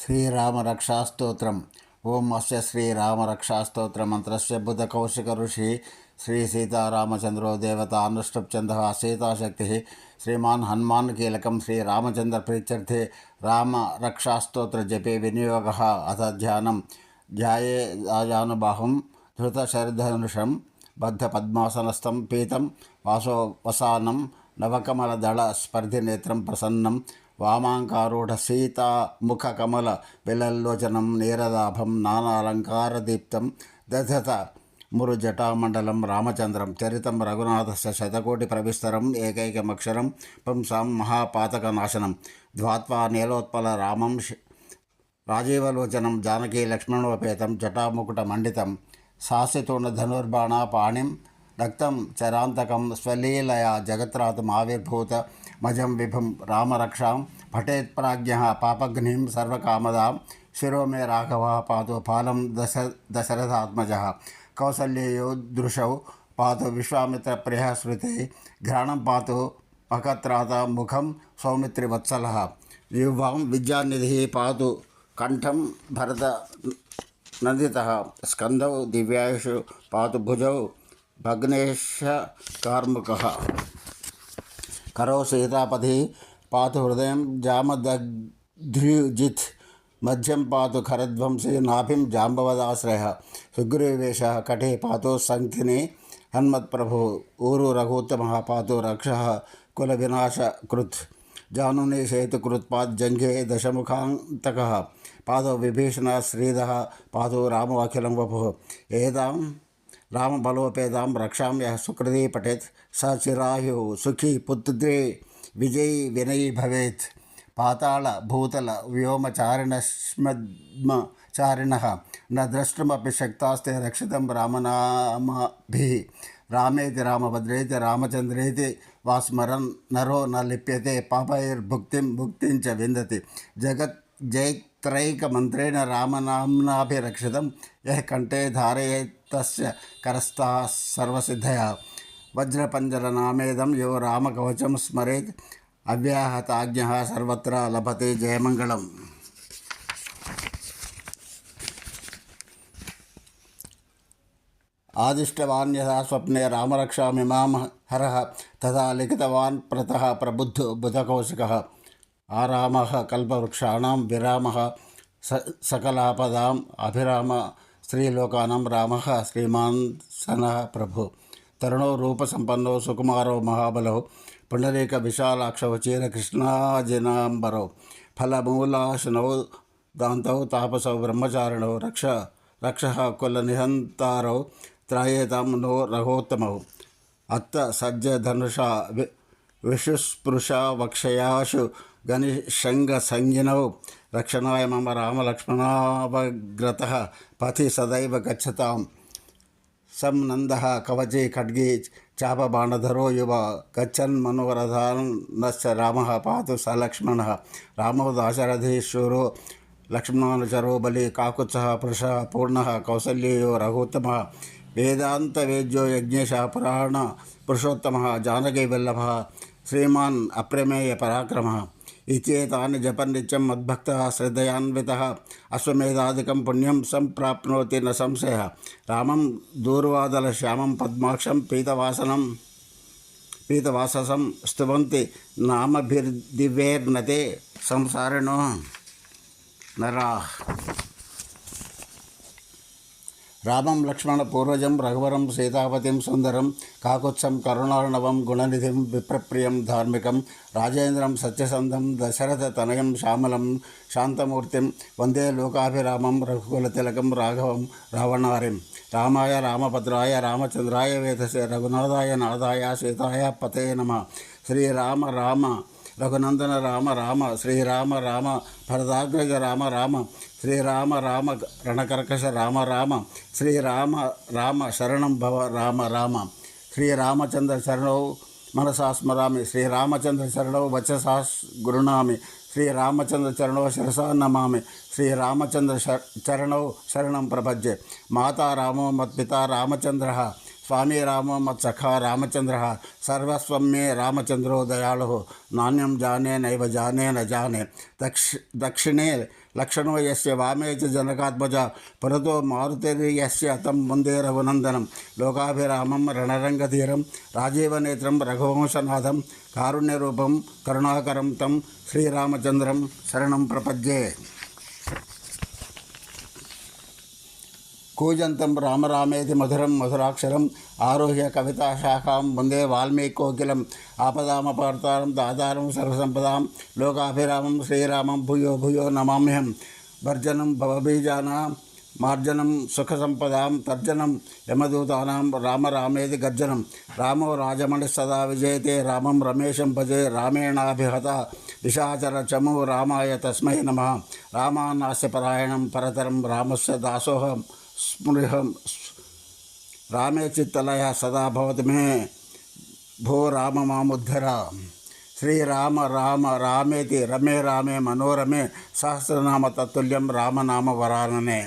శ్రీరామరక్షాస్తోత్రం. ఓం అస్య శ్రీరామరక్షాస్తోత్రమంత్రస్య బుధకౌశికఋషి శ్రీ సీతారామచంద్రో దేవత అనుష్టప్చంద సీతాశక్తి. శ్రీమాన్ హనుమాన్ కీలకం శ్రీరామచంద్ర ప్రీత్యర్థే రామరక్షాస్తోత్ర జపే వినియోగ. అథ ధ్యానం. ధ్యాయే రాజానుబాహుం ధృతశరధనుషం బద్ధపద్మాసనస్థం పీతం వాసో వసానం నవకమలదళ స్పర్ధినేత్రం ప్రసన్నం వామాంకారూఢ సీత ముఖ కమల విలల్లోచనం నీరదాభం నానాలంకారదీప్తం దధత మురుజటామండలం రామచంద్రం చరితం రఘునాథస్య శతకోటి ప్రవిస్తరం ఏకైకమక్షరం పుంసాం మహాపాతకనాశనం ద్వాత్వా నీలోత్పల రామం రాజీవలోచనం జానకీ లక్ష్మణోపేతం జటాముకుట మండితం శాసితోణ ధనుర్బాణ పాణిం రక్తం చరాంతకం స్వలీలయ జగత్రాతం ఆవిర్భూత మజం విభం రామరక్షాం पठेत् प्राज्ञः पापघ्निं सर्वकामदां शिरो मे राघवः पातु फालं दश दशरथात्मजः। कौसल्ययोदृशौ पातु विश्वामित्रप्रियः श्रुते घ्राणं पातु मकत्राता मुखं सौमित्रिवत्सलः। युवां विद्यानिधिः पातु कण्ठं भरत नन्दितः। स्कन्दौ दिव्यायुषु पातु भुजौ भग्नेश कार्मुकः। करो सीतापति పాతు హృదయం జామదగ్ధ్యుజిత్ మధ్యం పాతు ఖరధ్వంసీ నాభిం జాంబవదాశ్రయ సుగ్రీవేశ కటే పాతు సంఖ్యని హన్మత్ప్రభు ఊరు రఘుత్తమ పాతు రక్ష కుల వినాశ కృత్ జానుని సేతుకృత్పాద్ జంఘే దశముఖాంతక పాదో విభీషణ శ్రీధ పాదో రామవాఖిలం వపు ఏదాం రామబలోపేదాం రక్షాం యः సుకృతి పఠేత్ స చిరాయు సుఖీ పుత్రే విజయీ వినయీ భవేత్ పాతాళ భూతల వ్యోమచారిణ శ్మద్మచారిణ న ద్రష్టుమపి శక్తాస్తే రక్షితం రామనామభిः రామేతి రామభద్రేతి రామచంద్రేతి వా స్మరన్ నరో న లిప్యతే పాపైర్భుక్తిం భుక్తిం చ విందతి జగత్ జైత్రైకమంత్రేణ రామనామ్నాభిరక్షితం యः కంఠే ధారయేత్తస్య కరస్థా సర్వసిద్ధయా వజ్రపంజర నామేదం యో రామకవచం స్మరేత్. అవ్యాహతాజ్ఞ సర్వత్ర లభతే జయమంగళం. ఆదిష్టవాన్యథా స్వప్నే రామరక్షామిమాం హర తథా లిఖితవాన్ ప్రత ప్రబుద్ధు బుధకౌశిక. ఆరామ కల్పవృక్షాణం విరామ స సకలాపదాం అభిరామ శ్రీలోకానం రామ శ్రీమాన్ సన ప్రభు. తరుణో రూప సంపన్నో సుకుమారో మహాబలో పుండరీక విశాలాక్ష చీర కృష్ణాజనాంబరో ఫలమూలాశనో దాంతౌ తాపసో బ్రహ్మచారిణో రక్ష రక్ష కుల నిహంతారో త్రాయేతమునో నో రఘోత్తమౌ అత్త సజ్జ ధనుష వి విషుస్పృశ వక్షయాశు గణిషంగ సంజ్ఞనౌ. రక్షణాయ మమ రామలక్ష్మణావగ్రత పథి సదైవ గచ్చతాం. गच्छताम् संनन्दः कवचे खड्गे चापबाणधरो युव गच्छन् मनोरथान्नश्च रामः पातु स लक्ष्मणः। रामो पुरुषः पूर्णः कौसल्ययो रघुत्तमः। वेदान्तवेद्यो यज्ञेशः पुराण पुरुषोत्तमः जानकीवल्लभः श्रीमान् अप्रमेयपराक्रमः। ఇచ్చేతాన్ జపనృత్యం మద్భక్త శ్రద్ధయాన్విత అశ్వమేధాదికం పుణ్యం సంప్రాప్నోతి న సంశయ రామం దూర్వాదల శ్యామం పద్మాక్షం పీతవాసనం పీతవాససం స్తువంతి నామభిర్దివేర్నతే సంసారిణో నరా రామం లక్ష్మణ పూర్వజం రఘువరం సీతాపతిం సుందరం కాకుత్సం కరుణార్ణవం గుణనిధిం విప్రప్రియం ధార్మికం రాజేంద్రం సత్యసంధం దశరథ తనయం శ్యామలం శాంతమూర్తిం వందే లోకాభిరామం రఘుకుల తిలకం రాఘవం రావణారిం. రామాయ రామభద్రాయ రామచంద్రాయ వేదసే రఘునాథాయ నాదాయ సీతాయ పతే నమ. శ్రీరామ రామ రఘునందన రామ రామ శ్రీరామ రామ భరదాగ్రజ రామ రామ శ్రీరామ రామ రణకర్కశ రామ రామ శ్రీరామ రామ శరణం భవ రామ రామ. శ్రీరామచంద్ర శరణవు మనసాస్మరామి శ్రీరామచంద్ర శరణవు వచసా గృణామి శ్రీరామచంద్ర చరణౌ శిరసా నమామి శ్రీరామచంద్ర శ- చరణౌ శరణం ప్రపద్యే. మాతా రామో మత్పిత రామచంద్ర. స్వామి రామ మత్సఖ రామచంద్ర సర్వస్వం మే రామచంద్రో దయాళు నాణ్యం జానే నైవ జానే న జానే. దక్ష దక్షిణే లక్షణో యస్య వామే చ జనకాత్మజ పురతో మారుతేరి తం ముందే రఘునందనం. లోకాభిరామం రణరంగధీరం రాజీవనేత్రం రఘువంశనాథం కారుణ్యరూపం కరుణాకరం తం శ్రీరామచంద్రం శరణం ప్రపద్యే. కూజంతం రామరామేతి మధురం మధురాక్షరం ఆరోహ్య కవితాశాఖాం వందే వాల్మీకోకిలం ఆపదామపార్తారం దాదారం సర్వసంపదాం లోకాభిరామం శ్రీరామం భూయో భూయో నమామ్యం భర్జనం భవబీజానాం మార్జనం సుఖసంపదాం తర్జనం యమదూతానాం రామరామేది గర్జనం రామో రాజమణి సదా విజయతే రామం రమేశం భజే రామేణాభిహత విశాచర చము రామాయ తస్మై నమ రామానాస్య పరాయణం పరతరం రామస్య దాసోహం స్మృహం రామే చిత్తలయ సదా భవతి మే భో రామ మాముద్ధర శ్రీరామ రామ రామేతి రమే రామే మనోరమే సహస్రనామ తత్తుల్యం రామనామ వరాననే